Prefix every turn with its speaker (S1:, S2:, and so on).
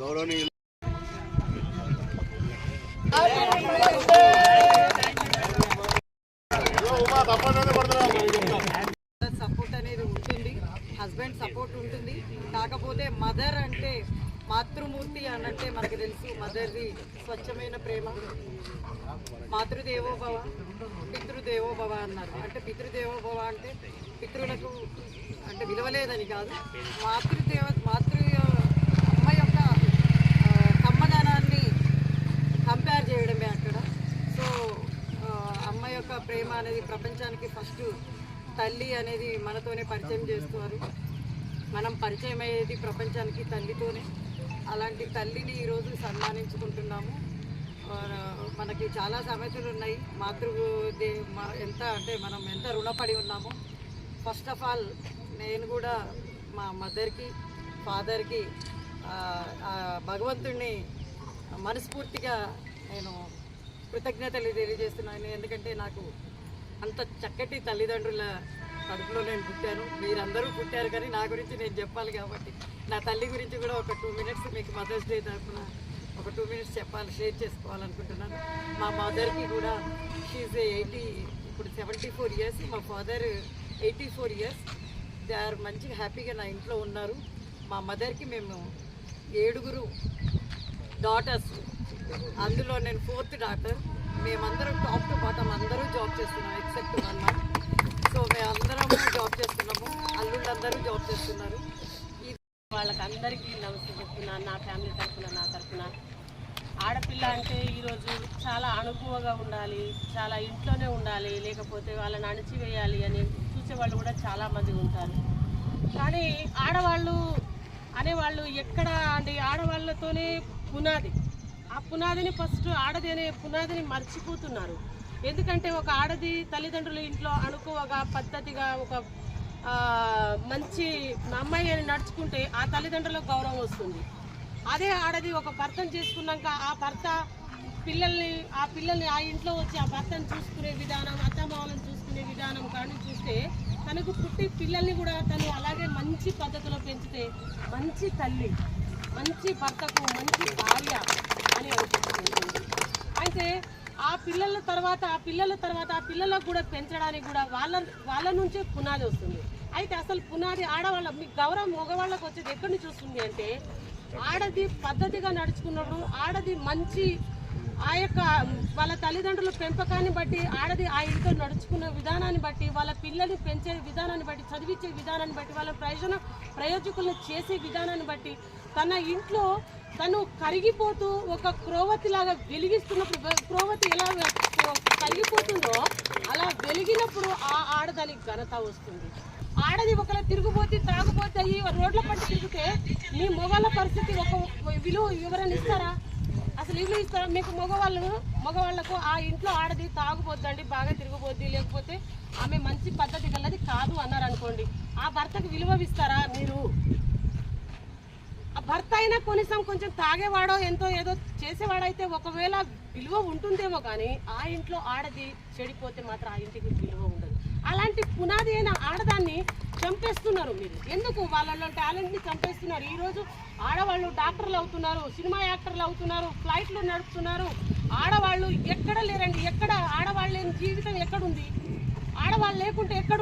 S1: గౌరవనీయులు
S2: సపోర్ట్ అనేది ఉంటుంది. హస్బెండ్ సపోర్ట్ ఉంటుంది. కాకపోతే మదర్ అంటే మాతృమూర్తి అనంటే మనకు తెలుసు మదర్ది స్వచ్ఛమైన ప్రేమ. మాతృదేవోభవ పితృదేవోభవ అన్నారు. అంటే పితృదేవోభవ అంటే పితృలకు అంటే విలువలేదని కాదు. మాతృదేవ మాతృ అమ్మ యొక్క కమ్మదనాన్ని కంపేర్ చేయడమే అక్కడ. సో అమ్మ యొక్క ప్రేమ అనేది ప్రపంచానికి ఫస్ట్ తల్లి అనేది మనతోనే పరిచయం చేస్తున్నారు మనం పరిచయం అయ్యేది ప్రపంచానికి తల్లితోనే. అలాంటి తల్లిని ఈరోజు సన్మానించుకుంటున్నాము. మనకి చాలా సమస్యలు ఉన్నాయి మాతృ ఎంత అంటే మనం ఎంత రుణపడి ఉన్నామో. ఫస్ట్ ఆఫ్ ఆల్ నేను కూడా మా మదర్కి ఫాదర్కి భగవంతుడిని మనస్ఫూర్తిగా నేను కృతజ్ఞతలు తెలియజేస్తున్నాను. ఎందుకంటే నాకు అంత చక్కటి తల్లిదండ్రుల కడుపులో నేను పుట్టాను. మీరందరూ పుట్టారు కానీ నా గురించి నేను చెప్పాలి కాబట్టి. నా తల్లి గురించి కూడా ఒక టూ మినిట్స్ మీకు మదర్స్ డే తరఫున ఒక టూ మినిట్స్ చెప్పాలి షేర్ చేసుకోవాలనుకుంటున్నాను. మా మదర్కి కూడా షీఈ్ ఎయిటీ ఇప్పుడు సెవెంటీ ఫోర్ ఇయర్స్ మా father eighty four years they are మంచిగా హ్యాపీగా నా ఇంట్లో ఉన్నారు. మా మదర్కి మేము ఏడుగురు డాటర్స్ అందులో నేను ఫోర్త్ డాటర్ మేమందరం టాప్ టు బాటం అందరూ జాబ్ చేస్తున్నాం ఎక్సెప్ట్ వన్ అందరూ జాబ్ చేస్తున్నారు. ఈ
S3: వాళ్ళకందరికీ నమస్తే చెప్తున్నాను నా ఫ్యామిలీ తరఫున నా తరఫున. ఆడపిల్ల అంటే ఈరోజు చాలా అణుకువగా ఉండాలి చాలా ఇంట్లోనే ఉండాలి లేకపోతే వాళ్ళని అణచివేయాలి అని చూసేవాళ్ళు కూడా చాలామంది ఉంటారు. కానీ ఆడవాళ్ళు అనేవాళ్ళు ఎక్కడ అంటే ఆడవాళ్ళతోనే పునాది. ఆ పునాదిని ఫస్ట్ ఆడది అనే పునాదిని మర్చిపోతున్నారు. ఎందుకంటే ఒక ఆడది తల్లిదండ్రుల ఇంట్లో అణుకువగా పద్ధతిగా ఒక మంచి మంచి అమ్మాయి అని నడుచుకుంటే ఆ తల్లిదండ్రులకు గౌరవం వస్తుంది. అదే ఆడది ఒక భర్తను చేసుకున్నాక ఆ భర్త పిల్లల్ని ఆ పిల్లల్ని ఆ ఇంట్లో వచ్చి ఆ భర్తను చూసుకునే విధానం అత్తమామలను చూసుకునే విధానం కానీ చూస్తే తనకు పుట్టి పిల్లల్ని కూడా తను అలాగే మంచి పద్ధతిలో పెంచితే మంచి తల్లి మంచి భర్తకు మంచి భార్య అని అనిపిస్తుంది. అయితే ఆ పిల్లల తర్వాత ఆ పిల్లల తర్వాత ఆ పిల్లలకు కూడా పెంచడానికి కూడా వాళ్ళ వాళ్ళ నుంచే పునాది వస్తుంది. అయితే అసలు పునాది ఆడవాళ్ళ మీ గౌరవం మగవాళ్ళకి వచ్చేది ఎక్కడి నుంచి వస్తుంది అంటే ఆడది పద్ధతిగా నడుచుకున్నప్పుడు ఆడది మంచి ఆ యొక్క వాళ్ళ తల్లిదండ్రుల పెంపకాన్ని బట్టి ఆడది ఆ ఇంట్లో నడుచుకున్న విధానాన్ని బట్టి వాళ్ళ పిల్లల్ని పెంచే విధానాన్ని బట్టి చదివించే విధానాన్ని బట్టి వాళ్ళ ప్రయోజన ప్రయోజకులను చేసే విధానాన్ని బట్టి తన ఇంట్లో తను కరిగిపోతూ ఒక క్రోవతి లాగా వెలిగిస్తున్నప్పుడు క్రోవతి ఎలా కరిగిపోతుందో అలా వెలిగినప్పుడు ఆ ఆడదానికి ఘనత వస్తుంది. ఆడది ఒకలా తిరిగిపోతే త్రాగిపోతే అయ్యి రోడ్ల పట్టి తిరిగితే మీ మగవాళ్ళ పరిస్థితి ఒక విలువ వివరణ ఇస్తారా? అసలు ఇల్లు ఇస్తారా? మీకు మగవాళ్ళు మగవాళ్ళకు ఆ ఇంట్లో ఆడది తాగుపోద్దండి బాగా తిరిగిపోద్ది లేకపోతే ఆమె మంచి పద్ధతి గలది కాదు అన్నారు అనుకోండి ఆ భర్తకు విలువ ఇస్తారా మీరు? భర్త అయినా కనీసం కొంచెం తాగేవాడో ఎంతో ఏదో చేసేవాడైతే ఒకవేళ విలువ ఉంటుందేమో కానీ ఆ ఇంట్లో ఆడది చెడిపోతే మాత్రం ఆ ఇంటికి విలువ ఉండదు. అలాంటి పునాది అయిన ఆడదాన్ని చంపేస్తున్నారు మీరు. ఎందుకు? వాళ్ళలో టాలెంట్ని చంపేస్తున్నారు. ఈరోజు ఆడవాళ్ళు డాక్టర్లు అవుతున్నారు సినిమా యాక్టర్లు అవుతున్నారు ఫ్లైట్లు నడుపుతున్నారు. ఆడవాళ్ళు ఎక్కడ లేరండి? ఎక్కడ ఆడవాళ్ళు లేని జీవితం ఎక్కడుంది? ఆడవాళ్ళు లేకుంటే ఎక్కడ